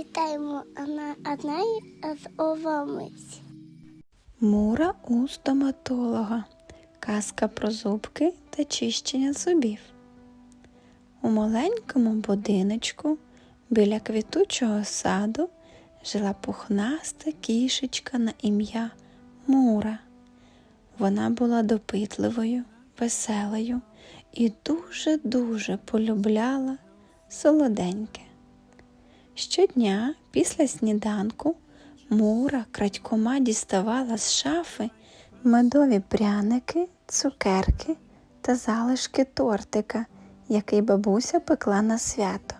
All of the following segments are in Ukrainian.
Вітаємо на одна з овомиць. Мура у стоматолога. Казка про зубки та чищення зубів. У маленькому будиночку біля квітучого саду жила пухнаста кішечка на ім'я Мура. Вона була допитливою, веселою і дуже-дуже полюбляла солоденьке. Щодня після сніданку Мура крадькома діставала з шафи медові пряники, цукерки та залишки тортика, який бабуся пекла на свято.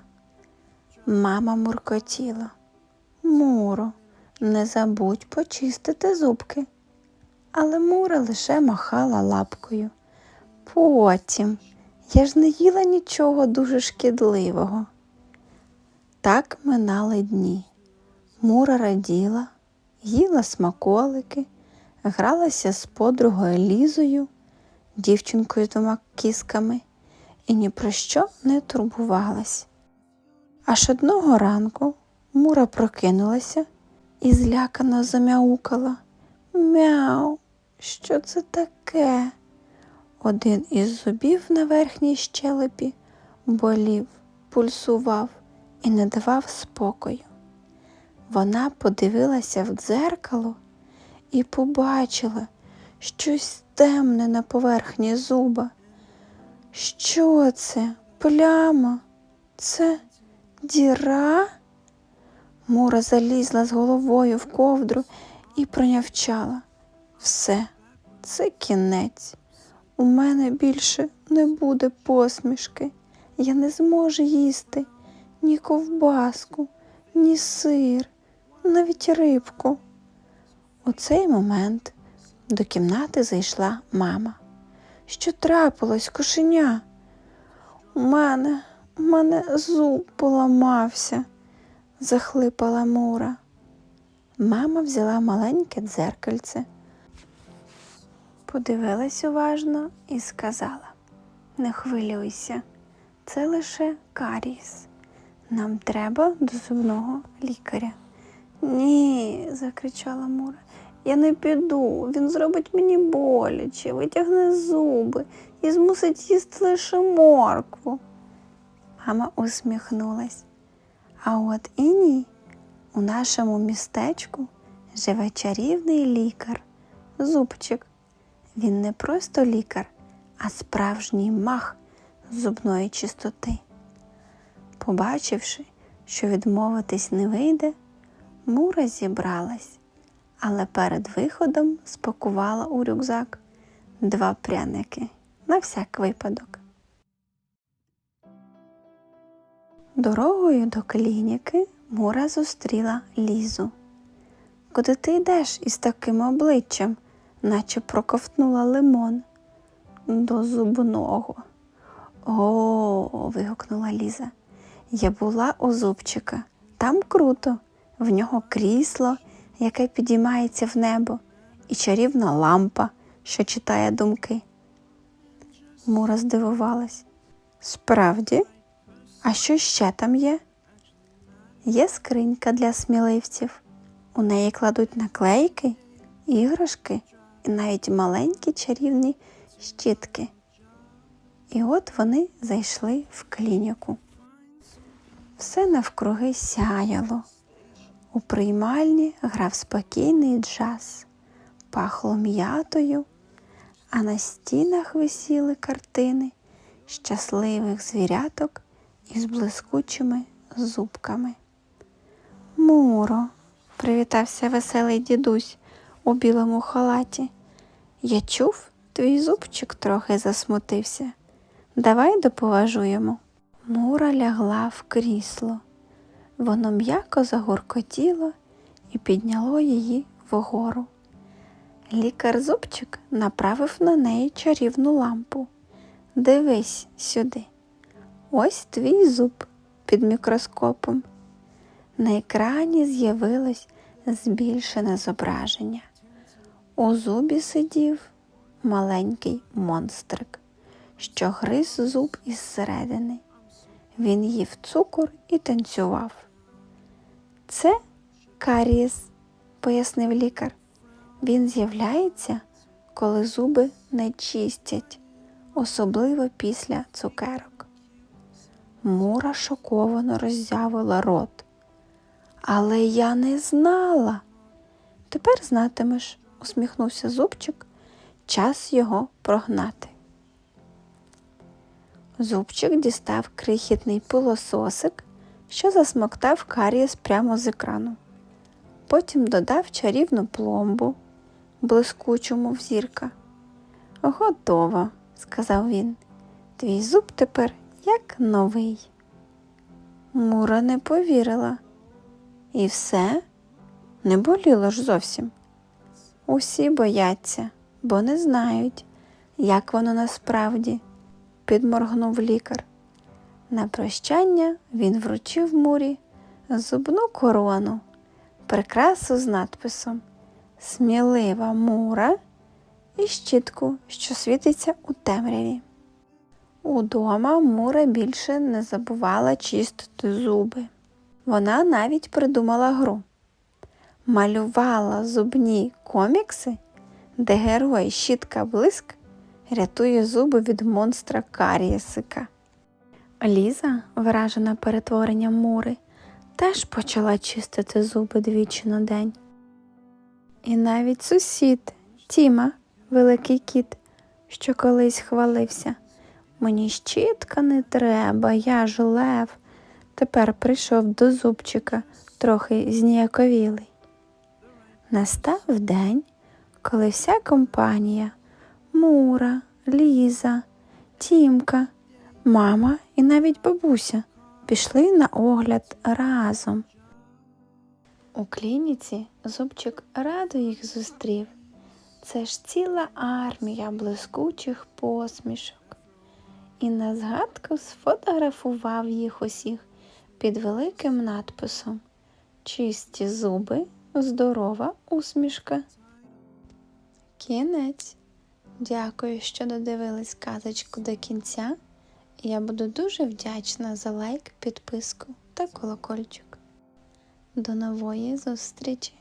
Мама муркотіла. Муро, не забудь почистити зубки. Але Мура лише махала лапкою. Потім я ж не їла нічого дуже шкідливого. Так минали дні. Мура раділа, їла смаколики, гралася з подругою Лізою, дівчинкою з двома кісками, і ні про що не турбувалась. Аж одного ранку Мура прокинулася і злякано замяукала. Мяу, що це таке? Один із зубів на верхній щелепі болів, пульсував і не давав спокою. Вона подивилася в дзеркало і побачила щось темне на поверхні зуба. Що це? Пляма? Це діра? Мура залізла з головою в ковдру і пронявчала. Все, це кінець. У мене більше не буде посмішки. Я не зможу їсти ні ковбаску, ні сир, навіть рибку. У цей момент до кімнати зайшла мама. Що трапилось, кошеня? У мене, у мене зуб поламався, захлипала Мура. Мама взяла маленьке дзеркальце, подивилась уважно і сказала: Не хвилюйся, це лише каріс. Нам треба до зубного лікаря. Ні, закричала Мура. Я не піду. Він зробить мені боляче, витягне зуби і змусить їсти лише моркву. Мама усміхнулась. А от і ні. У нашому містечку живе чарівний лікар, зубчик. Він не просто лікар, а справжній мах зубної чистоти. Побачивши, що відмовитись не вийде, Мура зібралась, але перед виходом спакувала у рюкзак два пряники на всяк випадок. Дорогою до клініки Мура зустріла Лізу. Куди ти йдеш із таким обличчям, наче проковтнула лимон? До зубного. О, вигукнула Ліза. Я була у зубчика. Там круто, в нього крісло, яке підіймається в небо, і чарівна лампа, що читає думки. Мура здивувалась. Справді, а що ще там є? Є скринька для сміливців. У неї кладуть наклейки, іграшки і навіть маленькі чарівні щітки. І от вони зайшли в клініку. Все навкруги сяяло. У приймальні грав спокійний джаз, пахло м'ятою, а на стінах висіли картини щасливих звіряток із блискучими зубками. Муро, привітався веселий дідусь у білому халаті. Я чув, твій зубчик трохи засмутився. Давай доповажуємо. Мура лягла в крісло. Воно м'яко загуркотіло і підняло її вгору. Лікар зубчик направив на неї чарівну лампу. Дивись сюди. Ось твій зуб під мікроскопом. На екрані з'явилось збільшене зображення. У зубі сидів маленький монстрик, що гриз зуб із середини. Він їв цукор і танцював. Це карієс, пояснив лікар. Він з'являється, коли зуби не чистять, особливо після цукерок. Мура шоковано роззявила рот. Але я не знала. Тепер знатимеш, усміхнувся зубчик. Час його прогнати. Зубчик дістав крихітний пилососик, що засмоктав карієс прямо з екрану. Потім додав чарівну пломбу, блискучу, мов зірка. Готово, сказав він. Твій зуб тепер як новий. Мура не повірила. І все не боліло ж зовсім. Усі бояться, бо не знають, як воно насправді, підморгнув лікар. На прощання він вручив мурі зубну корону, прикрасу з надписом Смілива мура і щітку, що світиться у темряві. Удома Мура більше не забувала чистити зуби. Вона навіть придумала гру. Малювала зубні комікси, де герой щітка блиск рятує зуби від монстра Карієсика. Ліза, вражена перетворенням Мури, теж почала чистити зуби двічі на день. І навіть сусід Тіма, великий кіт, що колись хвалився. Мені щітка не треба, я ж лев. Тепер прийшов до зубчика, трохи зніяковілий. Настав день, коли вся компанія Мура, Ліза, Тімка, мама і навіть бабуся пішли на огляд разом. У клініці зубчик радо їх зустрів. Це ж ціла армія блискучих посмішок. І на згадку сфотографував їх усіх під великим надписом Чисті зуби, здорова усмішка. Кінець. Дякую, що додивились казочку до кінця. Я буду дуже вдячна за лайк, підписку та колокольчик. До нової зустрічі!